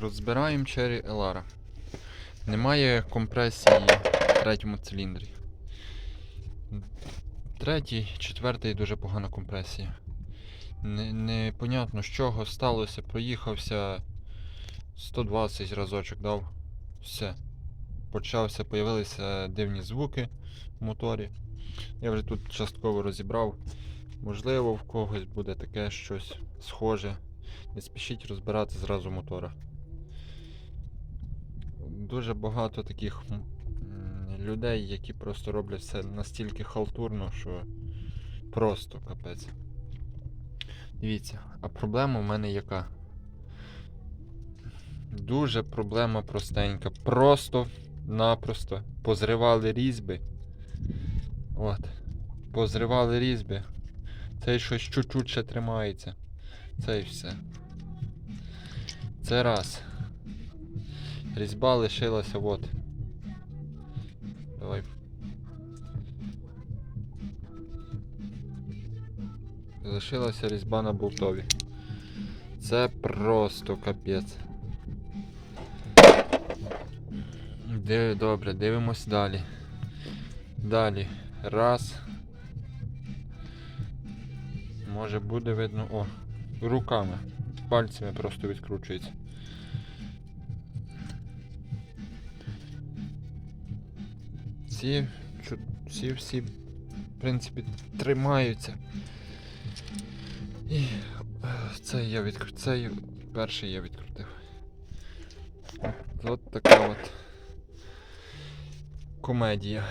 розбираємо Cherry Elara. Немає компресії в третьому циліндрі. Третій, четвертий дуже погана компресія. Не, непонятно з чого сталося, проїхався 120 разочок дав. Все. Почався, появилися дивні звуки в моторі. Я вже тут частково розібрав. Можливо, в когось буде таке щось схоже. Не спішіть розбирати зразу мотора. Дуже багато таких людей, які просто роблять все настільки халтурно, що просто капець. Дивіться, а проблема в мене яка? Дуже проблема простенька. Просто-напросто позривали різьби. От. Позривали різьби. Цей щось чуть-чуть ще тримається. Це і все. Це раз. Різьба лишилася от. Давай. Лишилася різьба на болтові. Це просто капець. Диви, добре, дивимось далі. Далі. Раз. Може буде видно. О, руками. Пальцями просто відкручується. Ці, всі, всі, в принципі, тримаються. І це я відкрутив. Цей перший я відкрутив. От така от комедія.